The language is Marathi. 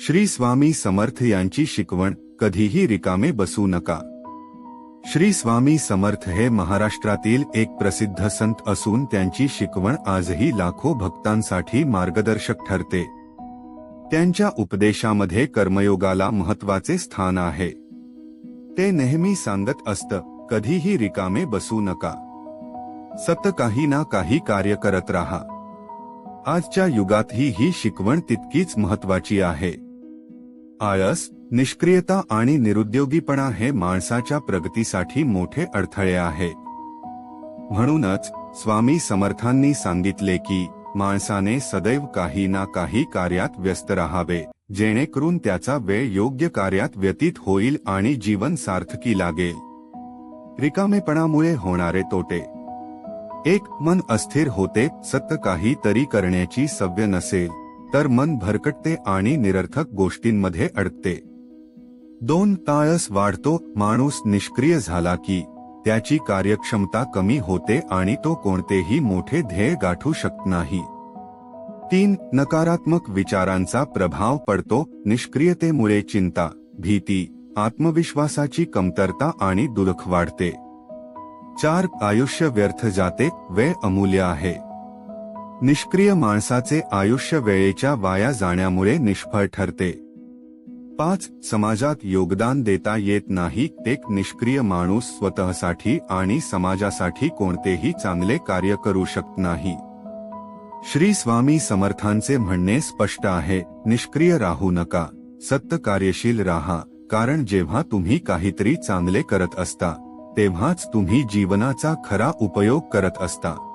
श्री स्वामी समर्थ यांची शिकवण कधीही रिकामे बसू नका. श्री स्वामी समर्थ हे महाराष्ट्रातील एक प्रसिद्ध संत असून त्यांची शिकवण आजही लाखो भक्तांसाठी मार्गदर्शक ठरते. त्यांच्या उपदेशामध्ये कर्मयोगाला महत्त्वाचे स्थान आहे. ते नेहमी सांगत असत कधीही रिकामे बसू नका. सत काही ना काही कार्य करत राहा. आजच्या युगातही ही शिकवण तितकीच महत्वाची आहे. आळस निष्क्रियता आणि निरुद्योगीपणा हे माणसाच्या प्रगतीसाठी मोठे अडथळे आहे. म्हणूनच स्वामी समर्थांनी सांगितले की माणसाने सदैव काही ना काही कार्यात व्यस्त राहावे जेणेकरून त्याचा वेळ योग्य कार्यात व्यतीत होईल आणि जीवन सार्थकी लागेल. रिकामेपणामुळे होणारे तोटे. एक मन अस्थिर होते सत्य काही तरी करण्याची सव्य नसेल. तर मन भरकटते आणि निरर्थक गोष्टींमध्ये अडकते. दोन ताळस वाढतो माणूस निष्क्रिय झाला की त्याची कार्यक्षमता कमी होते आणि तो कोणतेही मोठे ध्येय गाठू शकत नाही. तीन नकारात्मक विचारांचा प्रभाव पडतो निष्क्रियतेमुळे चिंता भीती आत्मविश्वासाची कमतरता आणि दुलख वाढते. चार आयुष्य व्यर्थ जाते वेळ अमूल्य आहे. निष्क्रिय माणसाचे आयुष्य वेळेच्या वाया जाण्यामुळे निष्फळ ठरते. पाच समाजात योगदान देता येत नाही एक निष्क्रिय माणूस स्वतःसाठी आणि समाजासाठी कोणतेही चांगले कार्य करू शकत नाही. श्री स्वामी समर्थांचे म्हणणे स्पष्ट आहे निष्क्रिय राहू नका सत्य कार्यशील राहा कारण जेव्हा तुम्ही काहीतरी चांगले करत असता तेव्हाच तुम्ही जीवनाचा खरा उपयोग करत असता.